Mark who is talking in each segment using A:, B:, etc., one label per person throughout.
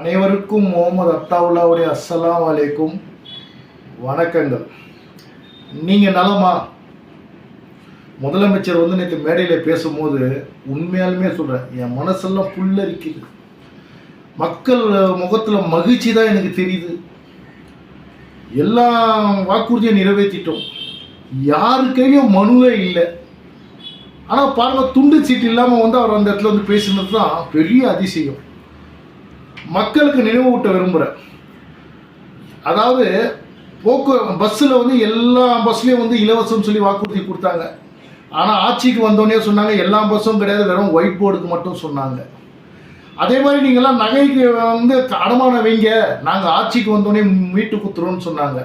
A: அனைவருக்கும் முகமது அத்தாவுல்லாவுடைய அஸ்ஸலாம் வலைக்கும் வணக்கங்கள். நீங்கள் நலமா? முதலமைச்சர் வந்து நேற்று மேடையில் பேசும்போது உண்மையாலுமே சொல்கிறேன் என் மனசெல்லாம் புல்லரிக்குது மக்கள் முகத்தில் மகிழ்ச்சி தான் எனக்கு தெரியுது. எல்லா வாக்குறுதியும் நிறைவேற்றிட்டோம். யாரு மனுவே இல்லை. ஆனால் பாருங்க துண்டு சீட்டு இல்லாமல் வந்து அவர் அந்த இடத்துல வந்து பேசினது தான் பெரிய அதிசயம். மக்களுக்கு நினைவூட்ட விரும்புகிறேன் அதாவது போக்கு பஸ்ஸில் வந்து எல்லா பஸ்லேயும் வந்து இலவசம் சொல்லி வாக்குறுதி கொடுத்தாங்க. ஆனால் ஆட்சிக்கு வந்தோடனே சொன்னாங்க எல்லா பஸ்ஸும் கிடையாது வெறும் ஒயிட் போர்டுக்கு மட்டும் சொன்னாங்க. அதே மாதிரி நீங்கள்லாம் நகைக்கு வந்து அடமானம் வைங்க. நாங்கள் ஆட்சிக்கு வந்தோடனே மீட்டு குத்துறோம்னு சொன்னாங்க.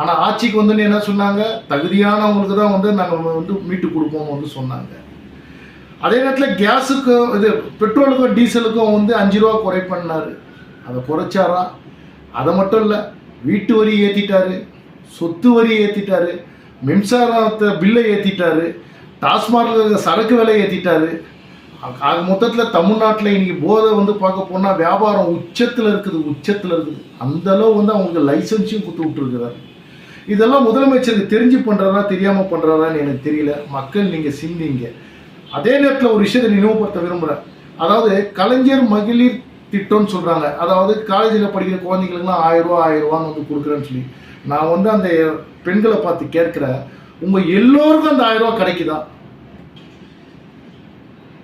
A: ஆனால் ஆட்சிக்கு வந்தோடனே என்ன சொன்னாங்க? தகுதியானவங்களுக்கு தான் வந்து நாங்கள் வந்து மீட்டு கொடுப்போம் வந்து சொன்னாங்க. அதே நேரத்தில் கேஸுக்கும் இது பெட்ரோலுக்கும் டீசலுக்கும் வந்து அஞ்சு ரூபா குறை பண்ணார். அதை குறைச்சாரா? அதை மட்டும் இல்லை வீட்டு வரி ஏற்றிட்டாரு சொத்து வரி ஏற்றிட்டாரு மின்சாரத்தை பில்லை ஏற்றிட்டாரு டாஸ்மாகில் சரக்கு விலை ஏற்றிட்டாரு ஆக மொத்தத்தில் தமிழ்நாட்டில் இன்றைக்கி போதை வந்து பார்க்க போனால் வியாபாரம் உச்சத்தில் இருக்குது உச்சத்தில் இருக்குது. அந்தளவு வந்து அவங்களுக்கு லைசன்ஸையும் கொடுத்து விட்டுருக்குறாரு. இதெல்லாம் முதலமைச்சருக்கு தெரிஞ்சு பண்ணுறாரா தெரியாமல் பண்ணுறாரான்னு எனக்கு தெரியல. மக்கள் நீங்கள் சிந்திங்க. அதே நேரத்தில் ஒரு விஷயத்தை நினைவுபடுத்த விரும்புகிறேன் அதாவது கலைஞர் மகளிர் திட்டம்னு சொல்கிறாங்க அதாவது காலேஜில் படிக்கிற குழந்தைங்களுக்குலாம் ஆயிரம் ரூபா ஆயிரம் ரூபான்னு வந்து கொடுக்குறேன்னு சொல்லி. நான் வந்து அந்த பெண்களை பார்த்து கேட்குறேன். உங்கள் எல்லோருக்கும் அந்த ஆயிரம் ரூபா கிடைக்குதா?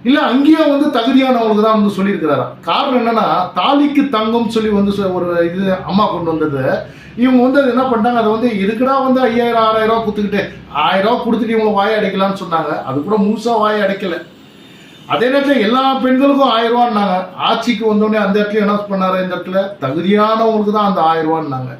A: இல்லை அங்கேயும் வந்து தகுதியானவங்களுக்கு தான் வந்து சொல்லியிருக்கிறாரா? காரணம் என்னன்னா தாலிக்கு தங்கம் சொல்லி வந்து ஒரு இது அம்மா கொண்டு வந்தது. இவங்க வந்து அது என்ன பண்ணிட்டாங்க? அதை வந்து எதுக்குடா வந்து ஐயாயிரம் ஆறாயிரம் ரூபா கொடுத்துக்கிட்டு ஆயிரம் ரூபா கொடுத்துட்டு இவங்க வாயை அடைக்கலாம்னு சொன்னாங்க. அது கூட முழுசா வாயை அடைக்கல. அதே நேரத்தில் எல்லா பெண்களுக்கும் ஆயிரம் ரூபான்னாங்க. ஆட்சிக்கு வந்தோடனே அந்த இடத்துல என்ன பண்ணாரு இந்த இடத்துல. தகுதியானவங்களுக்கு தான் அந்த ஆயிரம் ரூபான்னாங்க.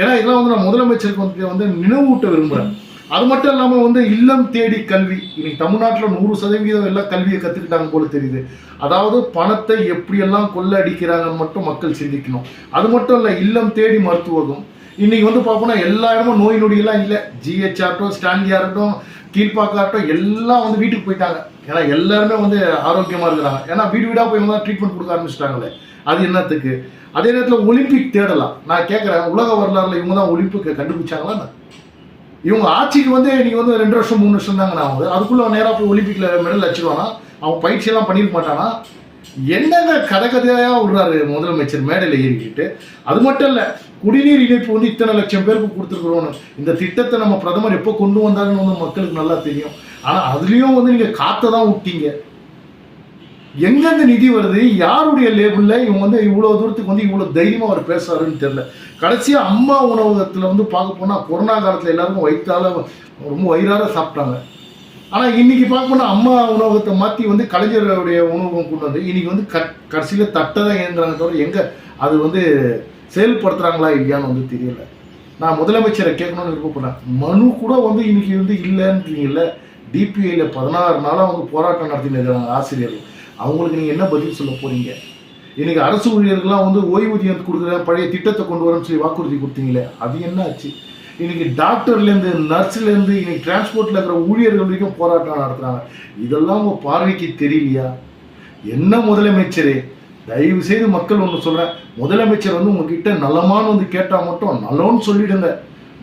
A: ஏன்னா இதெல்லாம் வந்து நான் முதலமைச்சருக்கு வந்து வந்து நினைவூட்ட விரும்புகிறேன் அது மட்டும் இல்லாமல் வந்து இல்லம் தேடி கல்வி. இன்னைக்கு தமிழ்நாட்டில் நூறு சதவீதம் எல்லாம் கல்வியை கற்றுக்கிட்டாங்க போல தெரியுது. அதாவது பணத்தை எப்படியெல்லாம் கொள்ள அடிக்கிறாங்கன்னு மட்டும் மக்கள் சிந்திக்கணும். அது மட்டும் இல்லை இல்லம் தேடி மருத்துவகம். இன்னைக்கு வந்து பார்ப்போம்னா எல்லா இடமும் நோய் நொடியெல்லாம் இல்லை. ஜிஹெச் ஆகட்டும் ஸ்டாண்டியாக இருக்கட்டும் கீழ்ப்பாக்காகட்டும் எல்லாம் வந்து வீட்டுக்கு போயிட்டாங்க. ஏன்னா எல்லாருமே வந்து ஆரோக்கியமாக இருக்கிறாங்க. ஏன்னா வீடு வீடாக போய் வந்து ட்ரீட்மெண்ட் கொடுக்க ஆரம்பிச்சிட்டாங்களே. அது என்னத்துக்கு? அதே நேரத்தில் ஒலிம்பிக் தேடலாம். நான் கேட்குறேன் உலக வரலாறுல இவங்க தான் ஒலிம்பிக்கை கண்டுபிடிச்சாங்களா இவங்க ஆட்சிக்கு வந்து நீங்க வந்து ரெண்டு வருஷம் மூணு வருஷம் தாங்க நான் வந்து. அதுக்குள்ள நேராக போய் ஒலிம்பிக்கில் மெடல் அடிச்சிருவானா? அவன் பயிற்சியெல்லாம் பண்ணியிருக்க மாட்டானா? என்னங்க கதகதையாக விடுறாரு முதலமைச்சர் மேடையில் ஏறிக்கிட்டு. அது மட்டும் இல்லை குடிநீர் இணைப்பு வந்து இத்தனை லட்சம் பேருக்கு கொடுத்துருக்குறோன்னு. இந்த திட்டத்தை நம்ம பிரதமர் எப்போ கொண்டு வந்தாருன்னு வந்து மக்களுக்கு நல்லா தெரியும். ஆனால் அதுலேயும் வந்து நீங்கள் காற்றை தான் விட்டீங்க எங்கெந்த நிதி வருது யாருடைய லேபிளில் இவங்க வந்து இவ்வளோ தூரத்துக்கு வந்து இவ்வளோ தைரியமாக அவர் பேசுறாருன்னு தெரில கடைசியாக அம்மா உணவகத்தில் வந்து பார்க்க போனால் கொரோனா காலத்தில் எல்லாருக்கும் வயிற்றால ரொம்ப வயிறார சாப்பிட்டாங்க. ஆனால் இன்னைக்கு பார்க்கணும்னா அம்மா உணவகத்தை மாற்றி வந்து கலைஞருடைய உணவகம் கொண்டு வந்து இன்றைக்கி வந்து க கடைசியில் தட்டை தான் இயங்குறாங்க தவிர எங்கே அது வந்து செயல்படுத்துகிறாங்களா இல்லையான்னு வந்து தெரியல. நான் முதலமைச்சரை கேட்கணும்னு விருப்பப்படுறேன் மனு கூட வந்து இன்னைக்கு வந்து இல்லைன்றீங்கல்ல. டிபிஐயில் பதினாறு நாளாக வந்து போராட்டம் நடத்தின்னு இருக்கிறாங்க ஆசிரியர்கள். அவங்களுக்கு நீங்கள் என்ன பதில் சொல்ல போகிறீங்க இன்றைக்கி அரசு ஊழியர்கள்லாம் வந்து ஓய்வூதியம் கொடுக்குற பழைய திட்டத்தை கொண்டு வரேன்னு சொல்லி வாக்குறுதி கொடுத்தீங்களே அது என்ன ஆச்சு? இன்னைக்கு டாக்டர்லேருந்து நர்ஸ்லேருந்து இன்னைக்கு டிரான்ஸ்போர்ட்டில் இருக்கிற ஊழியர்கள் வரைக்கும் போராட்டம் நடத்துகிறாங்க இதெல்லாம் உங்கள் பார்வைக்கு தெரியலையா? என்ன முதலமைச்சரே? தயவு செய்து மக்கள் ஒன்று சொல்கிறேன் முதலமைச்சர் வந்து உங்ககிட்ட நலமான்னு வந்து கேட்டால் மட்டும் நலம்னு சொல்லிடுங்க.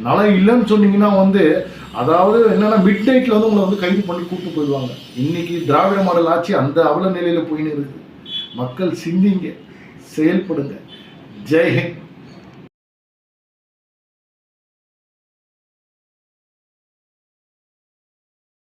A: நலம் இல்லைன்னு சொன்னீங்கன்னா வந்து அதாவது என்னென்னா மிட் நைட்டில் வந்து உங்களை வந்து கைது பண்ணி கூப்பிட்டு போயிடுவாங்க. இன்னைக்கு திராவிட மாடல் ஆட்சி அந்த அவல நிலையில் போயின்னு இருக்குது மக்கள் சிந்திங்க செயல்படுங்க. ஜெய்ஹிந்த்